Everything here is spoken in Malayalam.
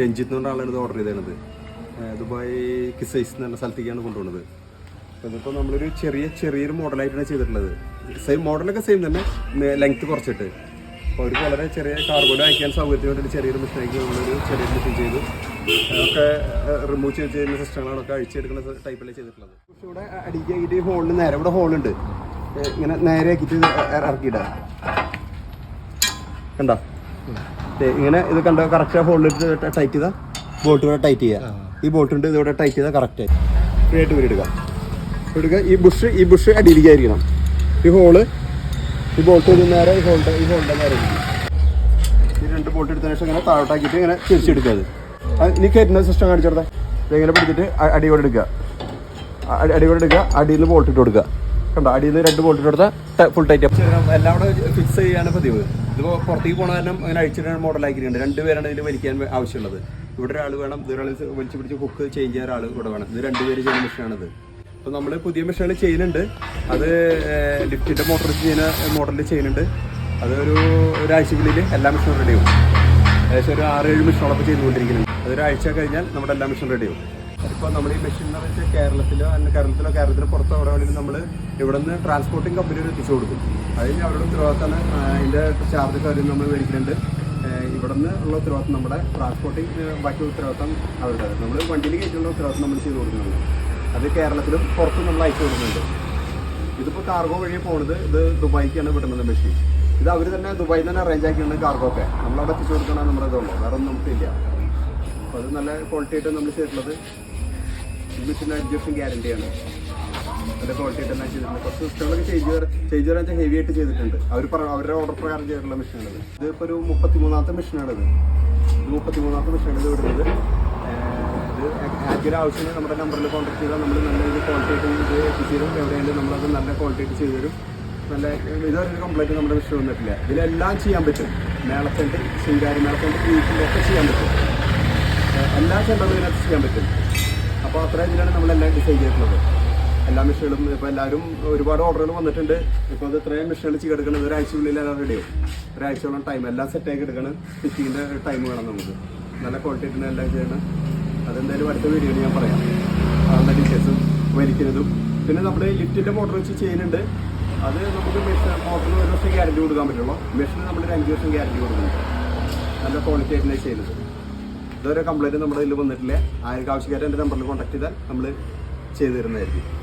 രഞ്ജിത്ത് എന്ന് പറഞ്ഞ ആളാണ് ഇത് ഓർഡർ ചെയ്തത് ദുബായ് കിസൈസ് എന്ന് പറഞ്ഞ സ്ഥലത്തേക്കാണ് കൊണ്ടുപോകുന്നത് അപ്പോൾ ഇതിപ്പോൾ നമ്മളൊരു ചെറിയ ചെറിയൊരു മോഡലായിട്ടാണ് ചെയ്തിട്ടുള്ളത്. സെയിം മോഡലൊക്കെ സെയിം തന്നെ ലെങ്ത് കുറച്ചിട്ട്. അപ്പോൾ അവർക്ക് വളരെ ചെറിയ കാർബോൺ അയക്കാൻ സൗകര്യത്തിന് വേണ്ടിയിട്ട് ചെറിയൊരു മെഷീനാക്കി നമ്മളൊരു ചെറിയൊരു മെഷീൻ ചെയ്തു. ഒക്കെ റിമൂവ് ചെയ്ത് ചെയ്യുന്ന സിസ്റ്റങ്ങളാണ് സിസ്റ്റങ്ങളൊക്കെ അഴിച്ചെടുക്കുന്ന ടൈപ്പിലാണ് ചെയ്തിട്ടുള്ളത്. പക്ഷേ ഇവിടെ അടിക്കാക്കിയിട്ട് ഈ ഹോളിന് നേരെ ഇവിടെ ഹോളുണ്ട് ഇങ്ങനെ നേരെ ആക്കിയിട്ട് ഇത് ഇറക്കിയിടുക കണ്ടോ? ഇങ്ങനെ ഇത് കണ്ടോ കറക്റ്റ് ഹോളിൽ ടൈറ്റ് ചെയ്താൽ ബോൾട്ട് ഇവിടെ ടൈറ്റ് ചെയ്യുക ഈ ബോൾട്ട് ഉണ്ട് ഇതിവിടെ ടൈറ്റ് ചെയ്താൽ കറക്റ്റ് ഫ്രീ ആയിട്ട് വരെ എടുക്കാം. എടുക്കുക ഈ ബുഷ് ഈ ബുഷ് അടിയിലേക്കായിരിക്കണം ഈ ഹോൾ ഈ ബോൾട്ട് ഒരു നേരെ ഈ ഹോളിന്റെ ഈ ഹോളിന്റെ നേരെ. ഈ രണ്ട് ബോൾട്ട് എടുത്തതിന് ശേഷം ഇങ്ങനെ താഴോട്ടാക്കിയിട്ട് ഇങ്ങനെ തിരിച്ചെടുക്കുക അത്. ഇനി കയറ്റുന്ന സിസ്റ്റം കാണിച്ചെടുത്തേ ഇതെങ്ങനെ പിടിച്ചിട്ട് അടി അടിയോടെ എടുക്കുക. അടി അടിയോടെ എടുക്കുക. അടിയിൽ നിന്ന് ബോൾട്ട് ഇട്ട് കൊടുക്കുക. കണ്ടോ? അടിയിൽ നിന്ന് രണ്ട് ബോൾട്ട് ഇട്ട് കൊടുത്താൽ ഫുൾ ടൈറ്റ് എല്ലാം കൂടെ ഫിക്സ് ചെയ്യാണ് പതിവ്. ഇതിപ്പോൾ പുറത്തേക്ക് പോകണ കാരണം അങ്ങനെ അഴിച്ചിട്ട് മോഡലാക്കിയിട്ടുണ്ട് രണ്ടുപേരാണ് ഇതിൽ വലിക്കാൻ ആവശ്യമുള്ളത്. ഇവിടെ ഒരാൾ വേണം ഇതൊരാൾ വലിച്ചു പിടിച്ച് കുക്ക് ചേഞ്ച് ചെയ്യാൻ ഒരാൾ ഇവിടെ വേണം. ഇത് രണ്ടുപേര് ചെയ്യുന്ന മെഷീനാണിത്. അപ്പോൾ നമ്മൾ പുതിയ മെഷീനുകൾ ചെയ്യുന്നുണ്ട്. അത് ലിഫ്റ്റിന്റെ മോട്ടർ ചെയ്യുന്ന മോഡലിൽ ചെയ്യുന്നുണ്ട്. അതൊരു ഒരാഴ്ചക്കുള്ളിൽ എല്ലാ മെഷീനും റെഡിയാവും ഏകദേശം ഒരു ആറ് ഏഴ് മെഷീനോളൊക്കെ ചെയ്തുകൊണ്ടിരിക്കുന്നുണ്ട്. അതൊരാഴ്ച കഴിഞ്ഞാൽ നമ്മുടെ എല്ലാ മെഷീനും റെഡിയാവും ഇപ്പോൾ നമ്മൾ ഈ മെഷീൻ എന്ന് വെച്ചാൽ കേരളത്തിലോ അല്ലെങ്കിൽ കേരളത്തിലോ കേരളത്തിന് പുറത്തോ എവിടെയാണെങ്കിലും നമ്മൾ ഇവിടെ നിന്ന് ട്രാൻസ്പോർട്ടിംഗ് കമ്പനിയിൽ എത്തിച്ചു കൊടുക്കും. അതിന് അവരുടെ ഉത്തരവാദിത്തമാണ് അതിന്റെ ചാർജ് കാര്യം നമ്മൾ മേടിക്കുന്നുണ്ട്. ഇവിടെ നിന്ന് ഉള്ള ഉത്തരവാദിത്തം നമ്മുടെ ട്രാൻസ്പോർട്ടിംഗ് ബാക്കി ഉത്തരവാദിത്തം അവരുടെ. നമ്മൾ വണ്ടിയിൽ കയറ്റുള്ള ഉത്തരവാദിത്തം നമ്മൾ ചെയ്ത് കൊടുക്കുന്നുണ്ട്. അത് കേരളത്തിലും പുറത്തും നമ്മൾ അയച്ചു കൊടുക്കുന്നുണ്ട്. ഇതിപ്പോൾ കാർഗോ വഴി പോണത് ഇത് ദുബായിക്കാണ് വിടുന്നത് മെഷീൻ ഇത് അവർ തന്നെ ദുബായിൽ തന്നെ അറേഞ്ച് ആക്കിയിട്ടുണ്ട് കാർഗോ ഒക്കെ. നമ്മളവിടെ എത്തിച്ചു കൊടുക്കണം നമ്മുടെ ഇതുള്ളൂ. വേറെ ഒന്നും നമുക്കില്ല അപ്പോൾ അത് നല്ല ക്വാളിറ്റി ആയിട്ട് നമ്മൾ ചെയ്തിട്ടുള്ളത്. ഈ മെഷീൻ അഡ്ജസ്റ്റും ഗ്യാരണ്ടിയാണ് അതിന്റെ ക്വാളിറ്റി ആയിട്ട് തന്നെ ചെയ്തിട്ടുണ്ട്. കുറച്ച് സിസ്റ്റങ്ങളൊക്കെ ചേഞ്ച് ചേഞ്ച് വരാൻ ഹെവി ആയിട്ട് ചെയ്തിട്ടുണ്ട്. അവർ അവരുടെ ഓർഡർ പ്രകാരം ചെയ്തിട്ടുള്ള മെഷീനാണ് ഇത്. ഇപ്പോൾ ഒരു മുപ്പത്തി മൂന്നാമത്തെ മെഷീനാണിത് ഇത്. മുപ്പത്തി മൂന്നാമത്തെ മെഷീനാണ് ഇത് വിടുന്നത് ഇത് ആദ്യം ആവശ്യത്തിന് നമ്മുടെ നമ്പറിൽ കോൺടാക്ട് ചെയ്താൽ നമ്മൾ നല്ല രീതിയിൽ ക്വാളിറ്റി ആയിട്ട് ഇത് എത്തിച്ചു തരും. എവിടെയെങ്കിലും നമ്മളത് നല്ല ക്വാളിറ്റി ആയിട്ട് ചെയ്തു തരും. നല്ല ഇതൊരു കംപ്ലൈന്റ് നമ്മുടെ വിഷയം വന്നിട്ടില്ല. ഇതിലെല്ലാം ചെയ്യാൻ പറ്റും. മേളത്തിന്റെ ശൃംഗാരി മേളത്തിന്റെ വീട്ടിലൊക്കെ ചെയ്യാൻ പറ്റും. എല്ലാ ഇതിനകത്ത് ചെയ്യാൻ പറ്റും. അപ്പോൾ അത്രയും ഇതിലാണ് നമ്മളെല്ലാം ഡിസൈൻ ചെയ്തിട്ടുള്ളത്. എല്ലാ മെഷീനുകളും ഇപ്പോൾ എല്ലാവരും ഒരുപാട് ഓർഡറുകൾ വന്നിട്ടുണ്ട്. ഇപ്പോൾ അത് ഇത്രയും മെഷീനുകൾ ചെയ്തെടുക്കുന്നത് ഒരാഴ്ചയുള്ളിൽ എല്ലാം റെഡിയാവും ഒരാഴ്ചയോളം ടൈം എല്ലാം സെറ്റാക്കി എടുക്കണം. സ്റ്റിച്ചിങ്ങിന്റെ ടൈം വേണം നമുക്ക്. നല്ല ക്വാളിറ്റി തന്നെ എല്ലാം ചെയ്യണം. അതെന്തായാലും അടുത്ത വീഡിയോ ഞാൻ പറയാം. അതിന്റെ ഡീറ്റെയിൽസും വലിക്കുന്നതും. പിന്നെ നമ്മുടെ ലിഫ്റ്റിന്റെ മോട്ടർ വെച്ച് ചെയ്യുന്നുണ്ട്. അത് നമുക്ക് മെഷീൻ മോട്ടറിന് ഒരു വർഷം ഗ്യാരണ്ടി കൊടുക്കാൻ പറ്റുള്ളൂ. മെഷീന് ഒരു അഞ്ച് വർഷം ഗ്യാരണ്ടി കൊടുക്കുന്നുണ്ട്. നല്ല ക്വാളിറ്റി ആയിട്ടാണ് ചെയ്യുന്നത്. ഇതുവരെ കംപ്ലൈന്റ് നമ്മുടെ ഇതിൽ വന്നിട്ടില്ല. ആർക്ക് ആവശ്യക്കാരെ എന്റെ നമ്പറിൽ കോൺടാക്ട് ചെയ്താൽ നമ്മൾ ചെയ്തു തരുന്നതായിരിക്കും